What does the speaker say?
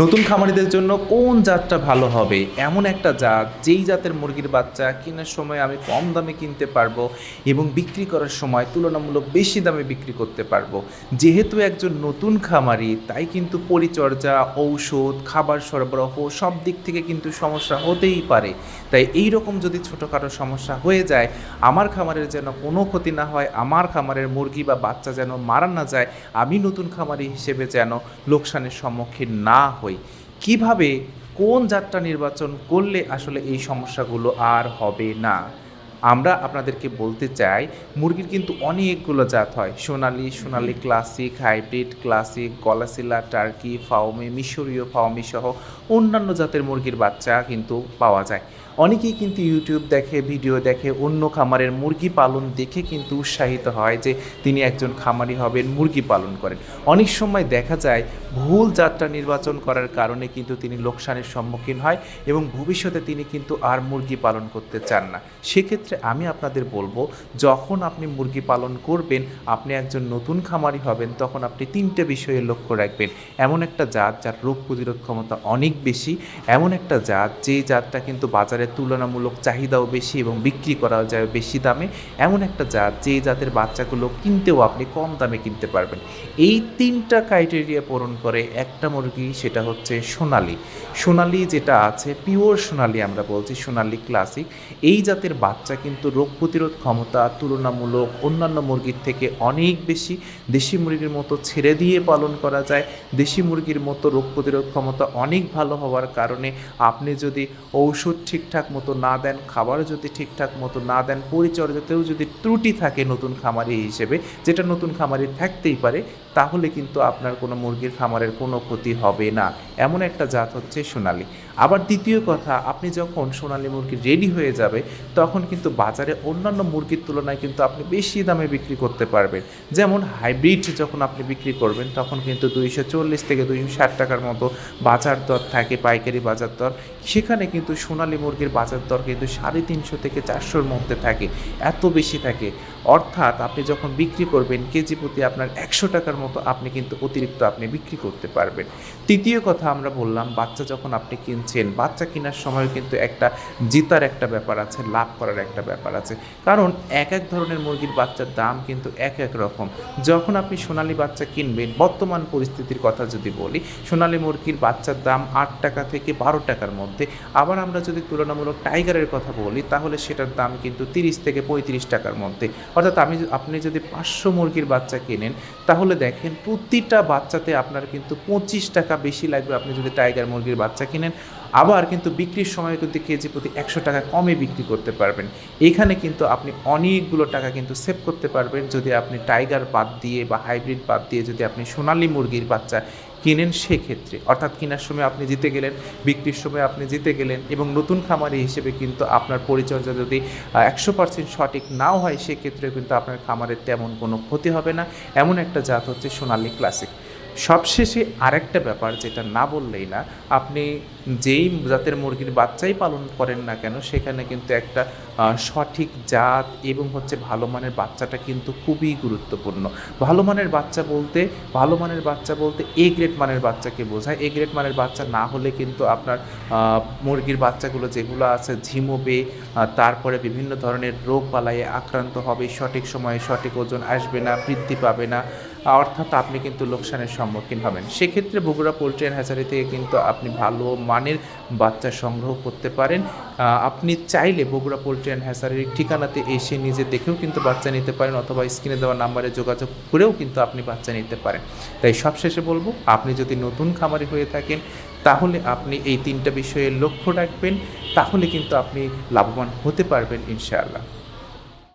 নতুন খামারিদের জন্য কোন জাতটা ভালো হবে? এমন একটা জাত যেই জাতের মুরগির বাচ্চা কেনার সময় আমি কম দামে কিনতে পারব এবং বিক্রি করার সময় তুলনামূলক বেশি দামে বিক্রি করতে পারব। যেহেতু একজন নতুন খামারি, তাই কিন্তু পরিচর্যা, ঔষধ, খাবার সরবরাহ সব দিক থেকে কিন্তু সমস্যা হতেই পারে। তাই এই রকম যদি ছোটোখাটো সমস্যা হয়ে যায়, আমার খামারের যেন কোনো ক্ষতি না হয়, আমার খামারের মুরগি বা বাচ্চা যেন মারা না যায়, আমি নতুন খামারি হিসেবে যেন লোকসানের সম্মুখীন না হই। কীভাবে কোন যাত্রা নির্বাচন করলে আসলে এই সমস্যাগুলো আর হবে না? আমরা আপনাদেরকে বলতে চাই মুরগির কিন্তু অনেকগুলো জাত হয়। Sonali Sonali classic hybrid classic গলাসিলা turkey Fayoumi মিশরীয় ফাওমি সহ অন্যান্য জাতের মুরগির বাচ্চা কিন্তু পাওয়া যায়। অনেকেই কিন্তু ইউটিউব দেখে, ভিডিও দেখে, অন্য খামারের মুরগি পালন দেখে কিন্তু উৎসাহিত হয় যে তিনি একজন খামারি হবেন, মুরগি পালন করেন। অনেক সময় দেখা যায় ভুল যাত্রা নির্বাচন করার কারণে কিন্তু তিনি লোকসানের সম্মুখীন হয় এবং ভবিষ্যতে তিনি কিন্তু আর মুরগি পালন করতে চান না। সেক্ষেত্রে আমি আপনাদের বলব, যখন আপনি মুরগি পালন করবেন, আপনি একজন নতুন খামারি হবেন, তখন আপনি তিনটে বিষয়ে লক্ষ্য রাখবেন। এমন একটা জাত যার রোগ প্রতিরোধ ক্ষমতা অনেক বেশি, এমন একটা জাত যেই জাতটা কিন্তু বাজারে তুলনামূলক চাহিদাও বেশি এবং বিক্রি করাও যায় বেশি দামে। এমন একটা জাত যেই জাতের বাচ্চাগুলো কিনতেও আপনি কম দামে কিনতে পারবেন। এই তিনটা ক্রাইটেরিয়া পূরণ করে একটা মুরগি, সেটা হচ্ছে সোনালি। সোনালি যেটা আছে পিওর সোনালি আমরা বলছি, সোনালি ক্লাসিক এই জাতের বাচ্চা কিন্তু রোগ প্রতিরোধ ক্ষমতা তুলনামূলক অন্যান্য মুরগির থেকে অনেক বেশি। দেশি মুরগির মতো ছেড়ে দিয়ে পালন করা যায়। দেশি মুরগির মতো রোগ প্রতিরোধ ক্ষমতা অনেক ভালো হওয়ার কারণে আপনি যদি ঔষধ ঠিকঠাক মতো না দেন খাবার যদি ঠিকঠাক মতো না দেন, পরিচর্যাতেও যদি ত্রুটি থাকে নতুন খামারি হিসেবে, যেটা নতুন খামারি থাকতেই পারে, তাহলে কিন্তু আপনার কোনো মুরগির খামারের কোনো ক্ষতি হবে না। এমন একটা জাত হচ্ছে সোনালি। আবার দ্বিতীয় কথা, আপনি যখন সোনালি মুরগি রেডি হয়ে যাবে, তখন কিন্তু বাজারে অন্যান্য মুরগির তুলনায় কিন্তু আপনি বেশি দামে বিক্রি করতে পারবেন। যেমন হাইব্রিড যখন আপনি বিক্রি করবেন, তখন কিন্তু দুইশো চল্লিশ থেকে দুইশো ষাট টাকার মতো বাজার দর থাকে, পাইকারি বাজার দর। সেখানে কিন্তু সোনালি মুরগির বাজার দর কিন্তু সাড়ে তিনশো থেকে চারশোর মধ্যে থাকে, এত বেশি থাকে। অর্থাৎ আপনি যখন বিক্রি করবেন, কেজি প্রতি আপনার একশো টাকার মতো আপনি কিন্তু অতিরিক্ত আপনি বিক্রি করতে পারবেন। তৃতীয় কথা আমরা বললাম, বাচ্চা যখন আপনি কিনছেন, বাচ্চা কেনার সময় কিন্তু একটা জিতার একটা ব্যাপার আছে, লাভ করার একটা ব্যাপার আছে। কারণ এক এক ধরনের মুরগির বাচ্চার দাম কিন্তু এক এক রকম। যখন আপনি সোনালি বাচ্চা কিনবেন, বর্তমান পরিস্থিতির কথা যদি বলি, সোনালী মুরগির বাচ্চার দাম আট টাকা থেকে বারো টাকার মধ্যে। আবার আমরা যদি তুলনামূলক টাইগারের কথা বলি, তাহলে সেটার দাম কিন্তু তিরিশ থেকে পঁয়ত্রিশ টাকার মধ্যে। অর্থাৎ আমি আপনি যদি পাঁচশো মুরগির বাচ্চা কেনেন, তাহলে দেখেন প্রতিটা বাচ্চাতে আপনার কিন্তু পঁচিশ টাকা বেশি লাগবে আপনি যদি টাইগার মুরগির বাচ্চা কিনেন। আবার কিন্তু বিক্রির সময় কিন্তু কেজি প্রতি একশো টাকা কমে বিক্রি করতে পারবেন। এখানে কিন্তু আপনি অনেকগুলো টাকা কিন্তু সেভ করতে পারবেন। যদি আপনি টাইগার বাদ দিয়ে বা হাইব্রিড বাদ দিয়ে যদি আপনি সোনালী মুরগির বাচ্চা কিনেন সেক্ষেত্রে। অর্থাৎ কেনার সময় আপনি জিতে গেলেন, বিক্রির সময় আপনি জিতে গেলেন এবং নতুন খামারি হিসেবে কিন্তু আপনার পরিচর্যা যদি একশো পার্সেন্ট সঠিক নাও হয় সেক্ষেত্রে কিন্তু আপনার খামারের তেমন কোনো ক্ষতি হবে না। এমন একটা জাত হচ্ছে সোনালি ক্লাসিক। সবশেষে আরেকটা ব্যাপার যেটা না বললেই না, আপনি যেই জাতের মুরগির বাচ্চাই পালন করেন না কেন, সেখানে কিন্তু একটা সঠিক জাত এবং হচ্ছে ভালো মানের বাচ্চাটা কিন্তু খুবই গুরুত্বপূর্ণ। ভালো মানের বাচ্চা বলতে, ভালো মানের বাচ্চা বলতে এ গ্রেড মানের বাচ্চাকে বোঝায়। এ গ্রেড মানের বাচ্চা না হলে কিন্তু আপনার মুরগির বাচ্চাগুলো যেগুলো আছে, ঝিমোবে তারপরে বিভিন্ন ধরনের রোগ বালাইয়ে আক্রান্ত হবে, সঠিক সময়ে সঠিক ওজন আসবে না, বৃদ্ধি পাবে না। অর্থাৎ আপনি কিন্তু লোকসানের সম্মুখীন হবেন। সেক্ষেত্রে বগুড়া পোলট্রি অ্যান্ড হ্যাচারি থেকে কিন্তু আপনি ভালো মানের বাচ্চা সংগ্রহ করতে পারেন। আপনি চাইলে বগুড়া পোলট্রি অ্যান্ড হ্যাচারির ঠিকানাতে এসে নিজে দেখেও কিন্তু বাচ্চা নিতে পারেন অথবা স্ক্রিনে দেওয়া নাম্বারে যোগাযোগ করেও কিন্তু আপনি বাচ্চা নিতে পারেন। তাই সবশেষে বলব, আপনি যদি নতুন খামারি হয়ে থাকেন, তাহলে আপনি এই তিনটা বিষয়ে লক্ষ্য রাখবেন, তাহলে কিন্তু আপনি লাভবান হতে পারবেন ইনশাআল্লাহ।